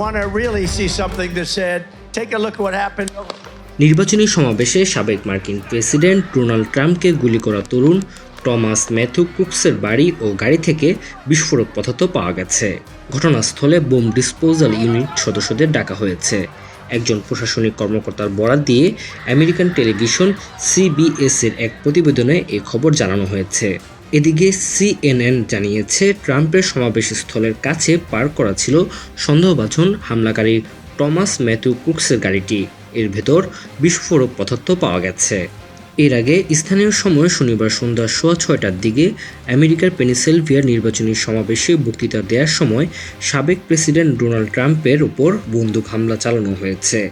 want to really see something that said, take a look at what happened. নির্বাচনী সমাবেশে সাবেক মার্কিন president Donald ট্রাম্পকে গুলি করা তরুণ টমাস ম্যাথু কুকসের বাড়ি ও গাড়ি থেকে বিস্ফোরক পদার্থ পাওয়া গেছে। ঘটনাস্থলে বোম ডিসপোজাল ইউনিট সদস্যদের ডাকা হয়েছে। একজন প্রশাসনিক কর্মকর্তার বরাত দিয়ে আমেরিকান টেলিভিশন সিবিএস এর এক প্রতিবেদনে এ খবর জানানো হয়েছে। এদিকে সিএনএন জানিয়েছে, ট্রাম্পের সমাবেশ স্থলের কাছে পার্ক করা ছিল সন্দেহভাজন হামলাকারী টমাস ম্যাথু কুকসের গাড়িটি। এর ভেতর বিস্ফোরক পদার্থ পাওয়া গেছে। এর আগে স্থানীয় সময় শনিবার সন্ধ্যা সোয়া ছয়টার দিকে আমেরিকার পেনিসেলভিয়ার নির্বাচনী সমাবেশে বক্তৃতা দেওয়ার সময় সাবেক প্রেসিডেন্ট ডোনাল্ড ট্রাম্পের উপর বন্দুক হামলা চালানো হয়েছে।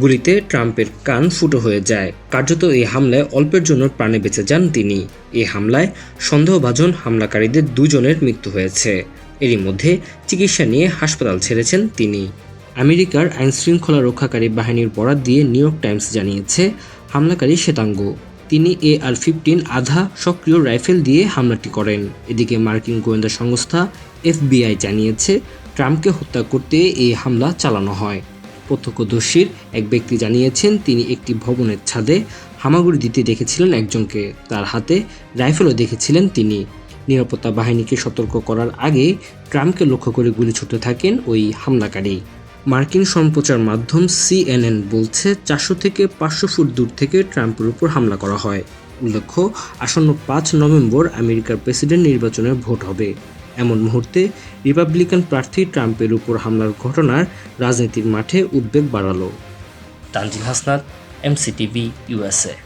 গুলিতে ট্রাম্পের কান ফুটো হয়ে যায়। কার্যত এই হামলায় অল্পের জন্য প্রাণে বেঁচে যান তিনি। এই হামলায় সন্দেহভাজন হামলাকারীদের দুজনের মৃত্যু হয়েছে। এরই মধ্যে চিকিৎসা নিয়ে হাসপাতাল ছেড়েছেন তিনি। আমেরিকার আইনশৃঙ্খলা রক্ষাকারী বাহিনীর বরাত দিয়ে নিউ ইয়র্ক টাইমস জানিয়েছে, হামলাকারী শ্বেতাঙ্গ। তিনি এ আর ফিফটিন আধা সক্রিয় রাইফেল দিয়ে হামলাটি করেন। এদিকে মার্কিন গোয়েন্দা সংস্থা এফবিআই জানিয়েছে, ট্রাম্পকে হত্যা করতে এই হামলা চালানো হয়। প্রত্যক্ষদর্শীর এক ব্যক্তি জানিয়েছেন, তিনি একটি ভবনের ছাদে হামাগুড়ি দিতে দেখেছিলেন একজনকে। তার হাতে রাইফেলও দেখেছিলেন তিনি। নিরাপত্তা বাহিনীকে সতর্ক করার আগে ট্রাম্পকে লক্ষ্য করে গুলি ছুটতে থাকেন ওই হামলাকারী। মার্কিন সম্প্রচার মাধ্যম সিএনএন বলছে, চারশো থেকে পাঁচশো ফুট দূর থেকে ট্রাম্পের উপর হামলা করা হয়। উল্লেখ্য, আসন্ন পাঁচ নভেম্বর আমেরিকার প্রেসিডেন্ট নির্বাচনের ভোট হবে। এমন মুহূর্তে রিপাবলিকান প্রার্থী ট্রাম্পের উপর হামলার ঘটনার রাজনীতির মাঠে উদ্বেগ বাড়ালো। Tanzil Hasnat MCTV USA